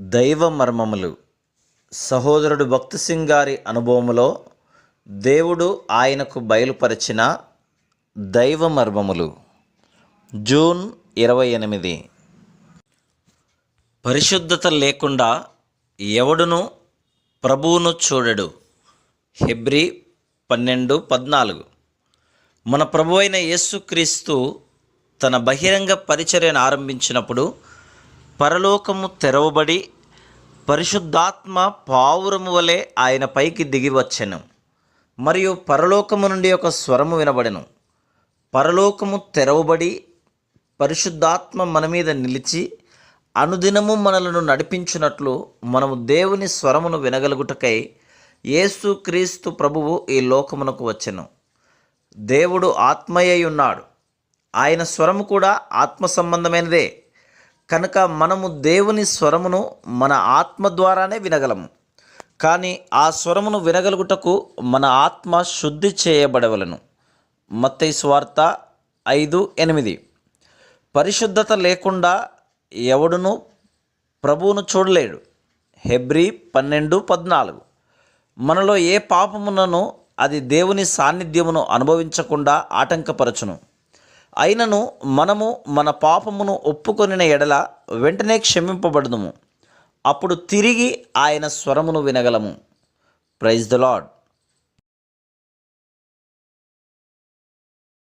దైవ మర్మములు. సహోదరుడు భక్తి సింగ్ గారి అనుభవములో దేవుడు ఆయనకు బయలుపరిచిన దైవ మర్మములు. జూన్ ఇరవై ఎనిమిది. పరిశుద్ధత లేకుండా ఎవడును ప్రభువును చూడడు. హెబ్రి పన్నెండు పద్నాలుగు. మన ప్రభు అయిన యేసుక్రీస్తు తన బహిరంగ పరిచర్యను ఆరంభించినప్పుడు పరలోకము తెరవబడి పరిశుద్ధాత్మ పావురము వలె ఆయన పైకి దిగి వచ్చెను. మరియు పరలోకము నుండి ఒక స్వరము వినబడెను. పరలోకము తెరవబడి పరిశుద్ధాత్మ మన మీద నిలిచి అనుదినము మనలను నడిపించున్నట్లు మనము దేవుని స్వరమును వినగలుగుటకై యేసు క్రీస్తు ప్రభువు ఈ లోకమునకు వచ్చెను. దేవుడు ఆత్మయ్యున్నాడు ఆయన స్వరము కూడా ఆత్మ సంబంధమైనదే. కనుక మనము దేవుని స్వరమును మన ఆత్మ ద్వారానే వినగలము. కానీ ఆ స్వరమును వినగలుగుటకు మన ఆత్మ శుద్ధి చేయబడవలను. మత్తై స్వార్త ఐదు ఎనిమిది. పరిశుద్ధత లేకుండా ఎవడును ప్రభువును చూడలేడు. హెబ్రి పన్నెండు పద్నాలుగు. మనలో ఏ పాపమునను అది దేవుని సాన్నిధ్యమును అనుభవించకుండా ఆటంకపరచును. అయినను మనము మన పాపమును ఒప్పుకొనిన ఎడల వెంటనే క్షమింపబడదుము. అప్పుడు తిరిగి ఆయన స్వరమును వినగలము. Praise the lord